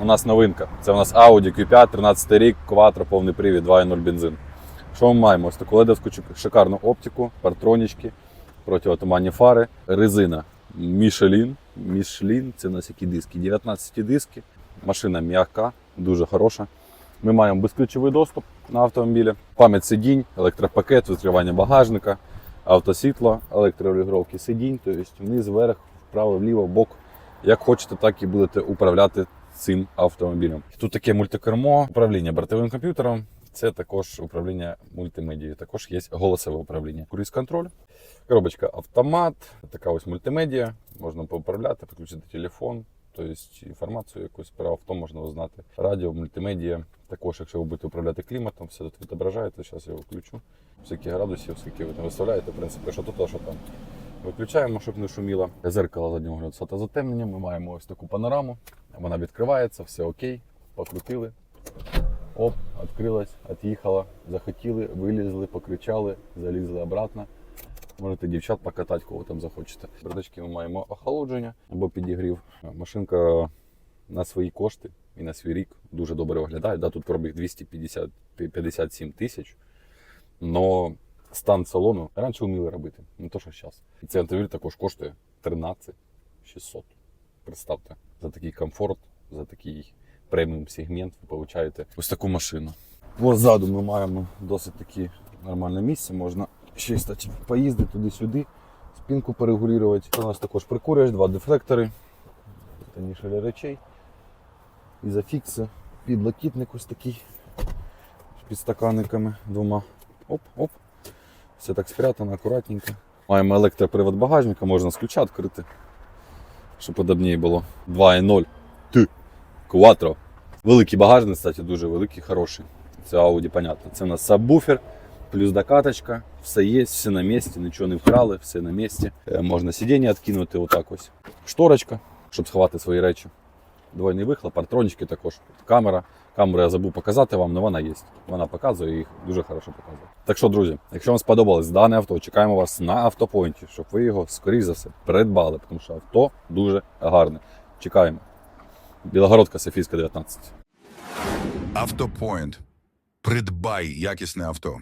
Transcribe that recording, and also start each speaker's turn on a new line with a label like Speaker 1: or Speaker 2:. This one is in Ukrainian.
Speaker 1: у нас новинка. Це у нас Audi Q5, 13 рік, Quattro, повний привід, 2.0 бензин. Що ми маємо? Ось таку ледовську шикарну оптику, партронічки, противотуманні фари, резина Michelin. Michelin, це у нас які диски? 19 диски. Машина м'яка, дуже хороша. Ми маємо безключовий доступ на автомобілі, пам'ять сидінь, електропакет, відкривання багажника, автосвітло, електрорегулювання сидінь, тобто вниз, вверх, вправо, вліво, бок. Як хочете, так і будете управляти цим автомобілем. Тут таке мультикермо, управління бортовим комп'ютером. Це також управління мультимедією. Також є голосове управління. Круїз-контроль, коробочка автомат, така ось мультимедіа. Можна поуправляти, підключити телефон, тобто інформацію якусь про авто можна узнати. Радіо, мультимедіа. Також, якщо ви будете управляти кліматом, все тут відображаєте. Зараз я включу. Скільки градусів, скільки ви там виставляєте, в принципі, що тут, що там. Виключаємо, щоб не шуміло. Зеркало заднього огляду з. Ми маємо ось таку панораму. Вона відкривається, все окей. Покрутили. Оп, відкрилась, від'їхала. Захотіли, вилізли, покричали, залізли обратно. Можете дівчат покатати, кого там захочете. Бардачки ми маємо охолодження або підігрів. Машинка на свої кошти і на свій рік дуже добре виглядає. Да, тут пробіг 257 тисяч. Но стан салону раніше вміли робити, не то що зараз. І цей автомобіль також коштує 13 600. Представте, за такий комфорт, за такий преміум сегмент ви получаєте ось таку машину. Ось ззаду ми маємо досить таки нормальне місце. Можна ще стати, поїздити туди-сюди, спинку порегулювати. У нас також прикурювач, два дефлектори, для речей. Ізофікси, підлокітник ось такий з підстаканниками двома. Оп-оп. Все так спрятано, акуратненько. Маємо електропривод багажника, можна з ключа відкрити, щоб удобніше було. 2.0. Ти. Quattro. Великий багажник, кстати, дуже великий, хороший. Це Audi, понятно. Це у нас сабвуфер, плюс докаточка. Все є, все на місці, нічого не вкрали, все на місці. Е, Можна сидіння відкинути отак ось. Шторочка, щоб сховати свої речі. Двойний вихлоп, партронички також. Камера. Камеру я забув показати вам, але вона є. Вона показує їх дуже хорошо показує. Так що, друзі, якщо вам сподобалось дане авто, чекаємо вас на автопойнті, щоб ви його, скоріш за все, придбали, тому що авто дуже гарне. Чекаємо. Білогородка Софійська 19.
Speaker 2: Автопоінт. Придбай якісне авто.